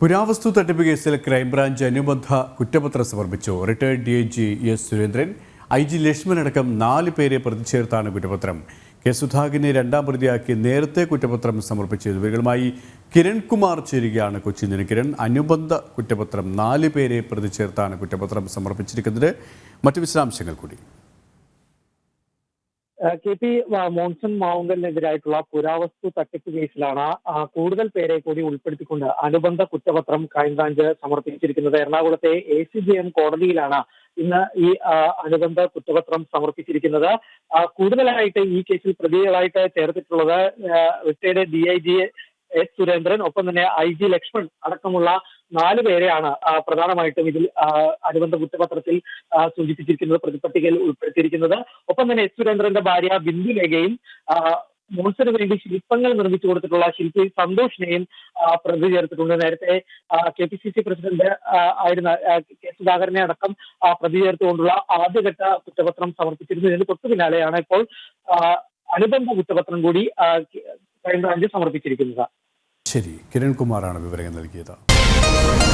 പുരാവസ്തു തട്ടിപ്പ് കേസിൽ ക്രൈംബ്രാഞ്ച് അനുബന്ധ കുറ്റപത്രം സമർപ്പിച്ചു. Retired D I G S Surendran I G Lakshman അടക്കം നാല് പേരെ പ്രതി ചേർത്താണ് കുറ്റപത്രം. കെ സുധാകരനെ രണ്ടാം പ്രതിയാക്കി നേരത്തെ കുറ്റപത്രം സമർപ്പിച്ചിരുന്നു ഇവരുമായി കിരൺകുമാർ ചേരുകയാണ് കൊച്ചിയിൽ നിന്ന് കിരൺ അനുബന്ധ കുറ്റപത്രം നാല് പേരെ പ്രതി ചേർത്താണ് കുറ്റപത്രം സമർപ്പിച്ചിരിക്കുന്നത്. മറ്റു വിശദാംശങ്ങൾ കൂടി. കെ പി മോൺസൺ മാവുങ്കലിനെതിരായിട്ടുള്ള പുരാവസ്തു തട്ടിപ്പ് കേസിലാണ് കൂടുതൽ പേരെ കൂടി ഉൾപ്പെടുത്തിക്കൊണ്ട് അനുബന്ധ കുറ്റപത്രം ക്രൈംബ്രാഞ്ച് സമർപ്പിച്ചിരിക്കുന്നത്. എറണാകുളത്തെ എ സി ജി എം കോടതിയിലാണ് ഇന്ന് ഈ അനുബന്ധ കുറ്റപത്രം സമർപ്പിച്ചിരിക്കുന്നത്. കൂടുതലായിട്ട് ഈ കേസിൽ പ്രതികളായിട്ട് ചേർത്തിട്ടുള്ളത് retired D I G S Surendran ഒപ്പം തന്നെ ഐ ജി ലക്ഷ്മൺ അടക്കമുള്ള നാല് പേരെയാണ് പ്രധാനമായിട്ടും ഇതിൽ അനുബന്ധ കുറ്റപത്രത്തിൽ സൂചിപ്പിച്ചിരിക്കുന്നത് പ്രതിപട്ടികയിൽ ഉൾപ്പെടുത്തിയിരിക്കുന്നത്. ഒപ്പം തന്നെ എസ് സുരേന്ദ്രന്റെ ഭാര്യ ബിന്ദു ലേഖയും ആ, വേണ്ടി ശില്പങ്ങൾ നിർമ്മിച്ചു കൊടുത്തിട്ടുള്ള ശില്പി സന്തോഷിനെയും പ്രതി ചേർത്തിട്ടുണ്ട്. നേരത്തെ K P C C president ആയിരുന്ന കെ സുധാകരനെ അടക്കം പ്രതി ചേർത്തുകൊണ്ടുള്ള ആദ്യഘട്ട കുറ്റപത്രം സമർപ്പിച്ചിരുന്നു. ഇതിന് തൊട്ടു പിന്നാലെയാണ് ഇപ്പോൾ അനുബന്ധ കുറ്റപത്രം കൂടി ക്രൈംബ്രാഞ്ച് സമർപ്പിച്ചിരിക്കുന്നത്. ശരി. കിരൺകുമാറാണ് വിവരങ്ങൾ നൽകിയത്. you